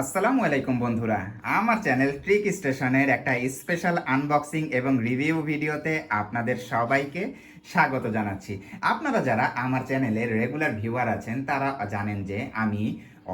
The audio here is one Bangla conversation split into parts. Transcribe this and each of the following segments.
আসসালামু আলাইকুম বন্ধুরা। আমার চ্যানেল ট্রিক স্টেশনের একটা স্পেশাল আনবক্সিং এবং রিভিউ ভিডিওতে আপনাদের সবাইকে স্বাগত জানাচ্ছি। আপনারা যারা আমার চ্যানেলের রেগুলার ভিউয়ার আছেন, তারা জানেন যে আমি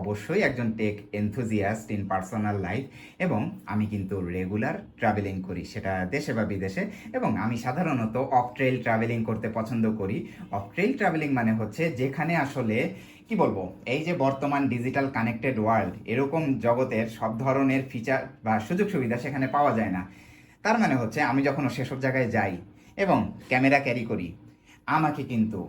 অবশ্যই একজন tech enthusiast in personal life এবং আমি কিন্তু রেগুলার ট্রাভেলিং করি, সেটা দেশে বা বিদেশে এবং আমি সাধারণত অফ ট্রেল ট্রাভেলিং করতে পছন্দ করি। অফ ট্রেল ট্রাভেলিং মানে হচ্ছে যেখানে আসলে, কি বলব, এই যে বর্তমান ডিজিটাল কানেক্টেড ওয়ার্ল্ড এরকম জগতের সব ধরনের ফিচার বা সুযোগ সুবিধা সেখানে পাওয়া যায় না। তার মানে হচ্ছে আমি যখন সেসব জায়গায় যাই এবং ক্যামেরা ক্যারি করি, আমাকে কিন্তু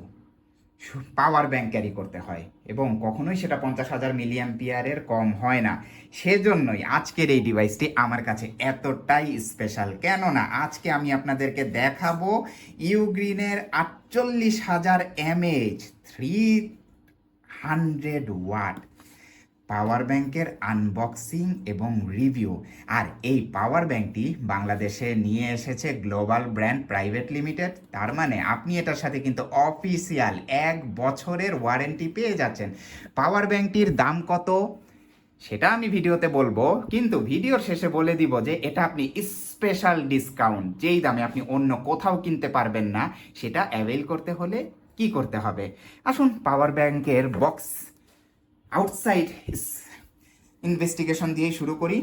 পাওয়ার ব্যাংক ক্যারি করতে হয় এবং কখনোই সেটা পঞ্চাশ হাজার মিলিয়াম পিয়ারের কম হয় না। সেজন্যই আজকের এই ডিভাইসটি আমার কাছে এতটাই স্পেশাল কেননা আজকে আমি আপনাদেরকে দেখাবো ইউগ্রিনের আটচল্লিশ হাজার mAh three hundred watt power ব্যাংকের আনবক্সিং এবং রিভিউ। আর এই পাওয়ার ব্যাংকটি বাংলাদেশে নিয়ে এসেছে গ্লোবাল ব্র্যান্ড প্রাইভেট লিমিটেড। তার মানে আপনি এটার সাথে কিন্তু অফিসিয়াল এক বছরের ওয়ারেন্টি পেয়ে যাচ্ছেন। পাওয়ার ব্যাংকটির দাম কত? সেটা আমি ভিডিওতে বলব। কিন্তু ভিডিওর শেষে বলে দিব যে এটা আপনি স্পেশাল ডিসকাউন্ট। যেই দামে আপনি অন্য কোথাও কিনতে পারবেন না, সেটা অ্যাভেল করতে হলে কি করতে হবে? আসুন পাওয়ার ব্যাংকের বক্স আউটসাইড ইনভেস্টিগেশন দিয়েই শুরু করি।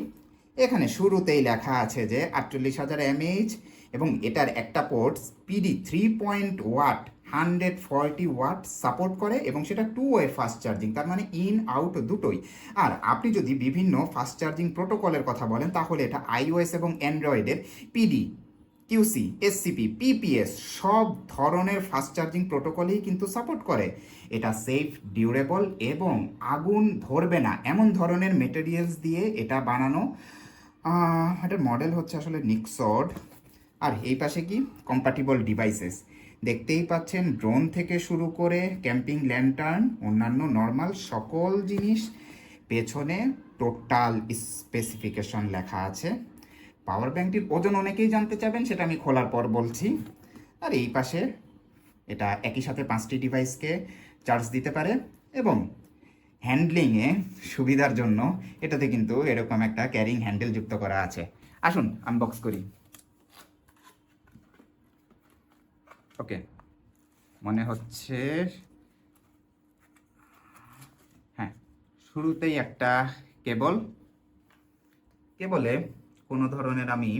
এখানে শুরুতেই লেখা আছে যে, আটচল্লিশ হাজার এমএইচ এবং এটার একটা port PD three point watt hundred forty watt support করে এবং সেটা টু ওয়ে ফাস্ট চার্জিং তার মানে ইন আউট দুটোই। আর আপনি যদি বিভিন্ন ফাস্ট চার্জিং প্রোটোকলের কথা বলেন, তাহলে এটা আইওএস এবং অ্যান্ড্রয়েডের পিডি কিউসি এসসিপি পিপিএস সব ধরনের ফাস্ট চার্জিং প্রোটোকলেই কিন্তু সাপোর্ট করে। এটা সেফ ডিউরেবল এবং আগুন ধরবে না। এমন ধরনের মেটেরিয়ালস দিয়ে এটা বানানো। এটার মডেল হচ্ছে আসলে নিক্সড আর এই পাশে কি? কম্প্যাটিবল ডিভাইসেস দেখতেই পাচ্ছেন ড্রোন থেকে শুরু করে ক্যাম্পিং ল্যান্টার্ন অন্যান্য নর্মাল সকল জিনিস পেছনে টোটাল স্পেসিফিকেশন লেখা আছে। পাওয়ার ব্যাংকটির ওজন অনেকেই জানতে চাবেন, সেটা আমি খোলার পর বলছি। আর এই পাশে এটা একই সাথে পাঁচটি ডিভাইসকে চার্জ দিতে পারে এবং হ্যান্ডলিংয়ে সুবিধার জন্য এটাতে কিন্তু এরকম একটা ক্যারিং হ্যান্ডেল যুক্ত করা আছে। আসুন আনবক্স করি। ওকে, মনে হচ্ছে হ্যাঁ শুরুতেই একটা কেবল। কেবলে কোনো ধরনের আমি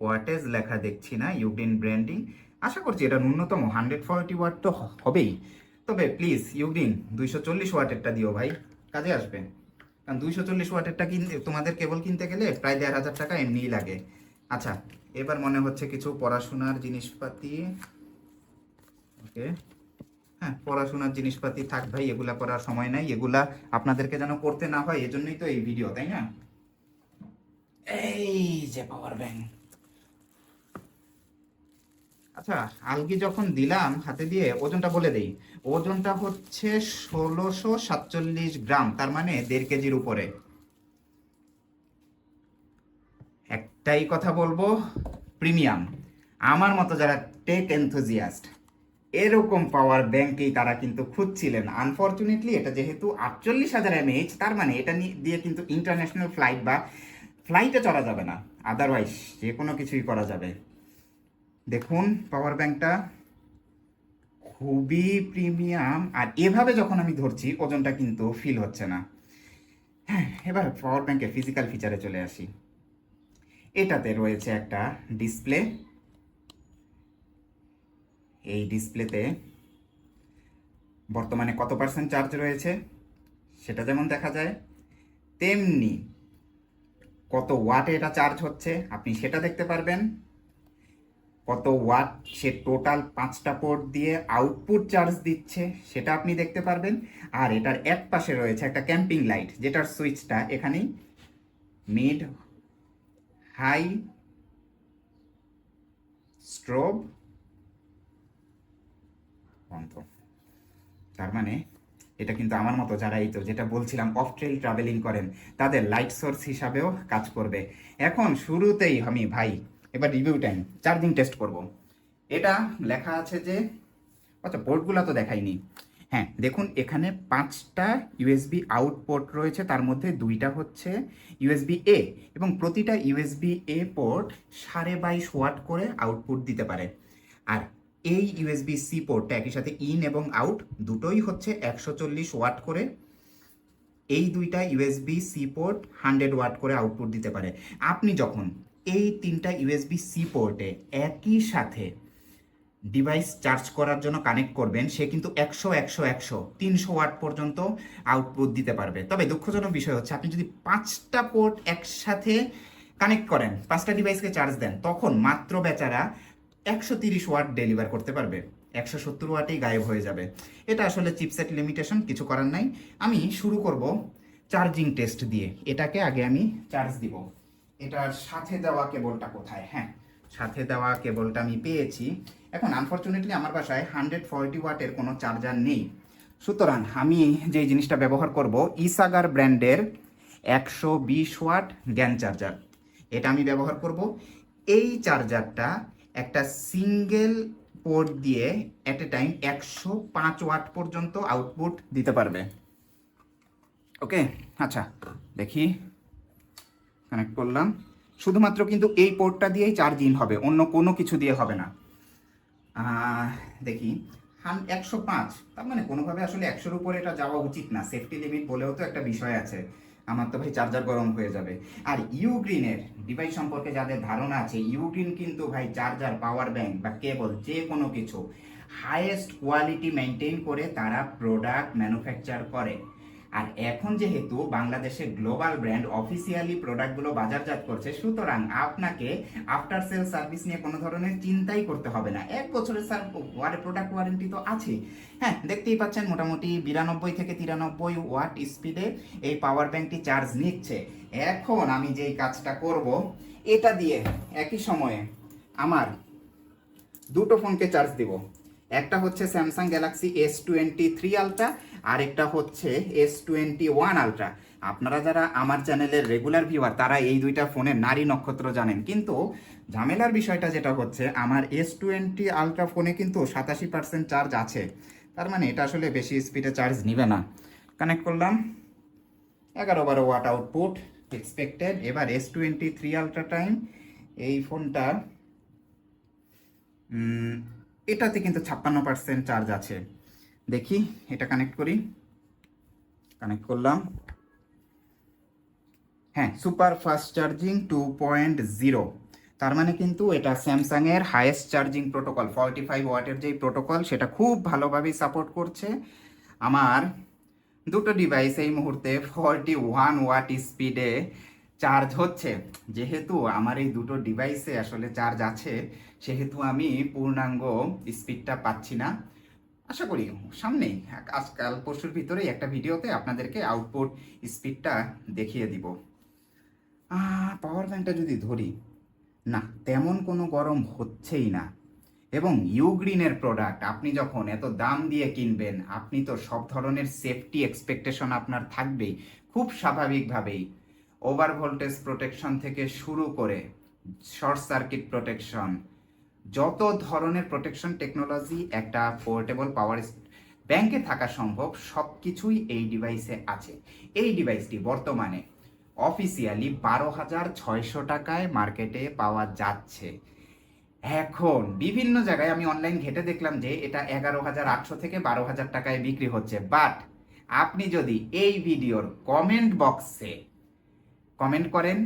ওয়াটেজ লেখা দেখছি না, ইউগ্রিন ব্র্যান্ডিং। আশা করছি এটা ন্যূনতম হান্ড্রেড ফর্টি ওয়াট তো হবেই। তবে প্লিজ, ইউগ্রিন, দুইশো চল্লিশ ওয়াটেরটা দিও ভাই, কাজে আসবে। কারণ দুইশো চল্লিশ ওয়াটেরটা কিনতে তোমাদের কেবল কিনতে গেলে প্রায় দেড় হাজার টাকা এমনিই লাগে। আচ্ছা এবার মনে হচ্ছে কিছু পড়াশোনার জিনিসপাতি। ওকে। হ্যাঁ পড়াশোনার জিনিসপাতি থাক ভাই, এগুলা করার সময় নাই, এগুলা আপনাদেরকে যেন করতে না হয়, এজন্যই তো এই ভিডিও, তাই না? এই যে পাওয়ার ব্যাংক আচ্ছা আলগি যখন দিলাম হাতে দিয়ে, ওজনটা বলে দেই। ওজনটা হচ্ছে ষোলোশো সাতচল্লিশ গ্রাম, তার মানে দেড় কেজির উপরে। একটাই কথা বলব, প্রিমিয়াম। আমার মতো যারা টেক এনথুজিয়াস্ট এরকম পাওয়ার ব্যাংকেই তারা কিন্তু খুঁজছিলেন। আনফর্চুনেটলি এটা যেহেতু আটচল্লিশ হাজার এমএইচ তার মানে এটা দিয়ে কিন্তু ইন্টারন্যাশনাল ফ্লাইট বা ফ্লাইটে চলা যাবে না আদারওয়াইজ যে কোনো কিছুই করা যাবে। দেখুন পাওয়ার ব্যাংকটা খুবই প্রিমিয়াম আর এভাবে যখন আমি ধরছি, ওজনটা কিন্তু ফিল হচ্ছে না। হ্যাঁ এবার পাওয়ার ব্যাংকের ফিজিক্যাল ফিচারে চলে আসি। এটাতে রয়েছে একটা ডিসপ্লে এই ডিসপ্লেতে বর্তমানে কত পার্সেন্ট চার্জ রয়েছে, সেটা যেমন দেখা যায়, তেমনি কত ওয়াটে এটা চার্জ হচ্ছে? আপনি সেটা দেখতে পারবেন। কত ওয়াট সে টোটাল পাঁচটা পোর্ট দিয়ে আউটপুট চার্জ দিচ্ছে, সেটা আপনি দেখতে পারবেন। আর এটার এক পাশে রয়েছে একটা ক্যাম্পিং লাইট যেটার সুইচটা এখানেই মিড হাই স্ট্রোব বন্ধ তার মানে এটা কিন্তু আমার মতো যারা এই তো, যেটা বলছিলাম অফ ট্রেল ট্রাভেলিং করেন, তাদের লাইট সোর্স হিসাবেও কাজ করবে। এখন শুরুতেই আমি ভাই, এবার রিভিউ টাইম চার্জিং টেস্ট করব। এটা লেখা আছে যে আচ্ছা পোর্টগুলো তো দেখাইনি। হ্যাঁ দেখুন, এখানে পাঁচটা ইউএসবি আউটপোর্ট রয়েছে, তার মধ্যে দুইটা হচ্ছে ইউএসবি এ এবং প্রতিটা ইউএসবি এ পোর্ট সাড়ে বাইশ ওয়াট করে আউটপুট দিতে পারে। আর এই ইউএসবি সি পোর্টটা একই সাথে ইন এবং আউট দুটোই হচ্ছে একশো চল্লিশ ওয়াট করে। এই দুইটা USB C port hundred watt করে আউটপুট দিতে পারে। আপনি যখন এই তিনটা ইউএসবি সি পোর্টে একই সাথে ডিভাইস চার্জ করার জন্য কানেক্ট করবেন, সে কিন্তু একশো একশো একশো, তিনশো ওয়াট পর্যন্ত আউটপুট দিতে পারবে। তবে দুঃখজনক বিষয় হচ্ছে, আপনি যদি পাঁচটা পোর্ট একসাথে কানেক্ট করেন, পাঁচটা ডিভাইসকে চার্জ দেন, তখন মাত্র বেচারা একশো তিরিশ ওয়াট ডেলিভার করতে পারবে। একশো সত্তর ওয়াটেই গায়েব হয়ে যাবে। এটা আসলে চিপসেট লিমিটেশন, কিছু করার নাই। আমি শুরু করব চার্জিং টেস্ট দিয়ে। এটাকে আগে আমি চার্জ দিব। এটার সাথে দেওয়া কেবলটা কোথায়? হ্যাঁ সাথে দেওয়া কেবলটা আমি পেয়েছি। এখন আনফর্চুনেটলি আমার বাসায় হান্ড্রেড ফর্টি ওয়াটের কোনো চার্জার নেই। সুতরাং আমি যে জিনিসটা ব্যবহার করব, ইসাগার ব্র্যান্ডের একশো বিশ ওয়াট গ্যান চার্জার। এটা আমি ব্যবহার করব। এই চার্জারটা একটা সিঙ্গেল পোর্ট দিয়ে অ্যাট এ টাইম একশো পাঁচ ওয়াট পর্যন্ত আউটপুট দিতে পারবে। ওকে? আচ্ছা দেখি। কানেক্ট করলাম। শুধুমাত্র কিন্তু এই পোর্টটা দিয়েই চার্জ ইন হবে, অন্য কোনো কিছু দিয়ে হবে না। দেখি। হান, একশো পাঁচ, তার মানে কোনোভাবে আসলে একশোর উপরে এটা যাওয়া উচিত না। সেফটি লিমিট বলেও তো একটা বিষয় আছে। আমার তো ভাই চার্জার গরম হয়ে যাবে। আর ইউগ্রিনের ডিভাইস সম্পর্কে যাদের ধারণা আছে ইউগ্রিন কিন্তু ভাই চার্জার পাওয়ার ব্যাংক বা কেবল যে কোনো কিছু হায়েস্ট কোয়ালিটি মেনটেন করে তারা প্রোডাক্ট ম্যানুফ্যাকচার করে। আর এখন যেহেতু বাংলাদেশে গ্লোবাল ব্র্যান্ড অফিসিয়ালি প্রোডাক্টগুলো বাজারজাত করছে, সুতরাং আপনাকে আফটার সেল সার্ভিস নিয়ে কোনো ধরনের চিন্তাই করতে হবে না। এক বছরের সার প্রোডাক্ট ওয়ারেন্টি তো আছে হ্যাঁ দেখতেই পাচ্ছেন মোটামুটি বিরানব্বই থেকে তিরানব্বই ওয়াট স্পিডে এই পাওয়ার ব্যাংকটি চার্জ নিচ্ছে। এখন আমি যেই কাজটা করব, এটা দিয়ে একই সময়ে আমার দুটো ফোনকে চার্জ দিব। একটা হচ্ছে Samsung Galaxy S twenty three ultra আর একটা হচ্ছে এস টোয়েন্টি ওয়ান আলট্রা আপনারা যারা আমার চ্যানেলের রেগুলার ভিউয়ার তারা এই দুইটা ফোনের নারী নক্ষত্র জানেন। কিন্তু ঝামেলার বিষয়টা যেটা হচ্ছে, আমার এস টোয়েন্টি আলট্রা ফোনে কিন্তু সাতাশি পার্সেন্ট চার্জ আছে। তার মানে এটা আসলে বেশি স্পিডে চার্জ নিবে না। কানেক্ট করলাম। এগারো বারো ওয়াট আউটপুট এক্সপেক্টেড এবার S twenty three ultra time এই ফোনটার এটাতে কিন্তু ছাপ্পান্ন পার্সেন্ট চার্জ আছে। দেখি, এটা কানেক্ট করি। কানেক্ট করলাম। হ্যাঁ super fast charging two point zero তার মানে কিন্তু এটা স্যামসাং এর highest charging protocol forty five ওয়াটের যেই প্রোটোকল সেটা খুব ভালোভাবেই সাপোর্ট করছে। আমার দুটো ডিভাইস এই মুহূর্তে ফর্টি ওয়ান ওয়াট স্পিডে চার্জ হচ্ছে। যেহেতু আমার এই দুটো ডিভাইসে আসলে চার্জ আছে সেহেতু আমি পূর্ণাঙ্গ স্পিডটা পাচ্ছি না। আশা করি সামনেই আজকাল পরশুর ভিতরেই একটা ভিডিওতে আপনাদেরকে আউটপুট স্পিডটা দেখিয়ে দিব। পাওয়ার ব্যাংকটা যদি ধরি, না, তেমন কোনো গরম হচ্ছেই না। এবং ইউগ্রিনের প্রোডাক্ট আপনি যখন এত দাম দিয়ে কিনবেন, আপনি তো সব ধরনের সেফটি এক্সপেকটেশন আপনার থাকবেই, খুব স্বাভাবিকভাবেই। ওভার ভোল্টেজ প্রোটেকশন থেকে শুরু করে শর্ট সার্কিট প্রোটেকশন যত ধরনের প্রোটেকশন টেকনোলজি একটা পোর্টেবল পাওয়ার ব্যাংকে থাকা সম্ভব সব কিছুই এই ডিভাইসে আছে। এই ডিভাইসটি বর্তমানে অফিসিয়ালি বারো হাজার ছয়শো টাকায় মার্কেটে পাওয়া যাচ্ছে। এখন বিভিন্ন জায়গায় আমি অনলাইন ঘেটে দেখলাম যে এটা এগারো হাজার আটশো থেকে বারো হাজার টাকায় বিক্রি হচ্ছে। বাট আপনি যদি এই ভিডিওর কমেন্ট বক্সে কমেন্ট করেন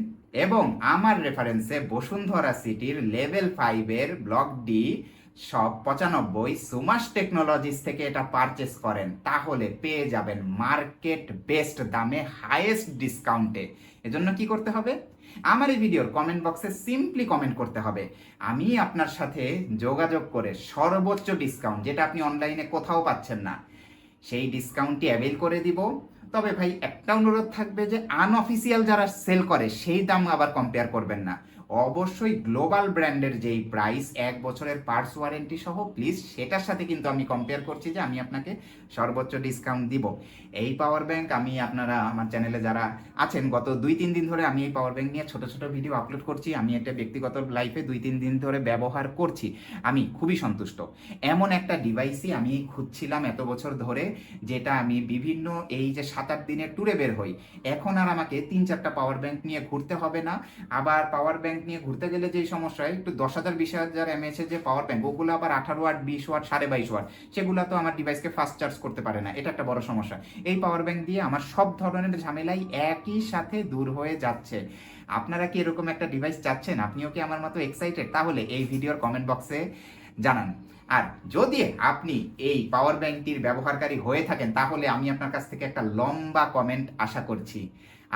এবং আমার রেফারেন্সে বসুন্ধরা সিটির লেভেল ফাইভের ব্লক ডি সব পঁচানব্বই সুমাস টেকনোলজিস থেকে এটা পারচেস করেন। তাহলে পেয়ে যাবেন মার্কেট বেস্ট দামে হাইয়েস্ট ডিসকাউন্টে এজন্য কি করতে হবে? আমার এই ভিডিওর কমেন্ট বক্সে সিম্পলি কমেন্ট করতে হবে। আমি আপনার সাথে যোগাযোগ করে সর্বোচ্চ ডিসকাউন্ট যেটা আপনি অনলাইনে কোথাও পাচ্ছেন না, সেই ডিসকাউন্টটি অ্যাভেল করে দিব। তবে ভাই একটা অনুরোধ থাকবে যে আনঅফিসিয়াল যারা সেল করে, সেই দাম আবার কম্পেয়ার করবেন না। অবশ্যই গ্লোবাল ব্র্যান্ডের যেই প্রাইস, এক বছরের পার্টস ওয়ারেন্টি সহ, প্লিজ সেটার সাথে কিন্তু আমি কম্পেয়ার করছি যে আমি আপনাকে সর্বোচ্চ ডিসকাউন্ট দিব। এই পাওয়ার ব্যাংক আমি আপনারা আমার চ্যানেলে যারা আছেন, গত দুই তিন দিন ধরে আমি এই পাওয়ার ব্যাংক নিয়ে ছোট ছোট ভিডিও আপলোড করছি। আমি এটা ব্যক্তিগত লাইফে দুই তিন দিন ধরে ব্যবহার করছি। আমি খুবই সন্তুষ্ট। এমন একটা ডিভাইসই আমি খুঁজছিলাম এত বছর ধরে, যেটা আমি বিভিন্ন এই যে সাত আট দিনের ট্যুরে বের হই। এখন আর আমাকে তিন চারটা পাওয়ার ব্যাংক নিয়ে ঘুরতে হবে না। আবার পাওয়ার ব্যাংক নিয়ে ঘুরতে গেলে যেই সমস্যা হয়, একটু দশ হাজার, বিশ হাজার এমএচ যে পাওয়ার ব্যাংক ওগুলো আবার আঠারো ওয়াট, বিশ ওয়াট, সাড়ে বাইশ ওয়াট, সেগুলো তো আমার ডিভাইসকে ফাস্ট চার্জ করতে পারে না। এটা একটা বড় সমস্যা। এই পাওয়ার ব্যাংক দিয়ে আমার সব ধরনের ঝামেলাই একই সাথে দূর হয়ে যাচ্ছে। আপনারা কি এরকম একটা ডিভাইস চাচ্ছেন? আপনিও কি আমার মতো এক্সাইটেড তাহলে এই ভিডিওর কমেন্ট বক্সে জানান। আর যদি আপনি এই পাওয়ার ব্যাংকটির ব্যবহারকারী হয়ে থাকেন, তাহলে আমি আপনার কাছ থেকে একটা লম্বা কমেন্ট আশা করছি।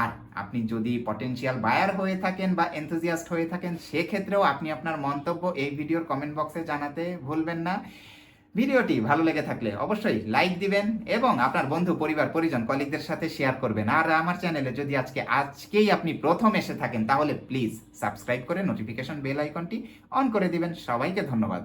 আর আপনি যদি পটেনশিয়াল বায়ার হয়ে থাকেন বা এনথুজিয়াস্ট হয়ে থাকেন, সেক্ষেত্রেও আপনি আপনার মন্তব্য এই ভিডিওর কমেন্ট বক্সে জানাতে ভুলবেন না। ভিডিওটি ভালো লেগে থাকলে অবশ্যই লাইক দিবেন এবং আপনার বন্ধু, পরিবার, পরিজন কলিগদের সাথে শেয়ার করবেন। আর আমার চ্যানেলে যদি আজকে, আজকেই আপনি প্রথম এসে থাকেন, তাহলে প্লিজ সাবস্ক্রাইব করে নোটিফিকেশন বেল আইকনটি অন করে দিবেন। সবাইকে ধন্যবাদ।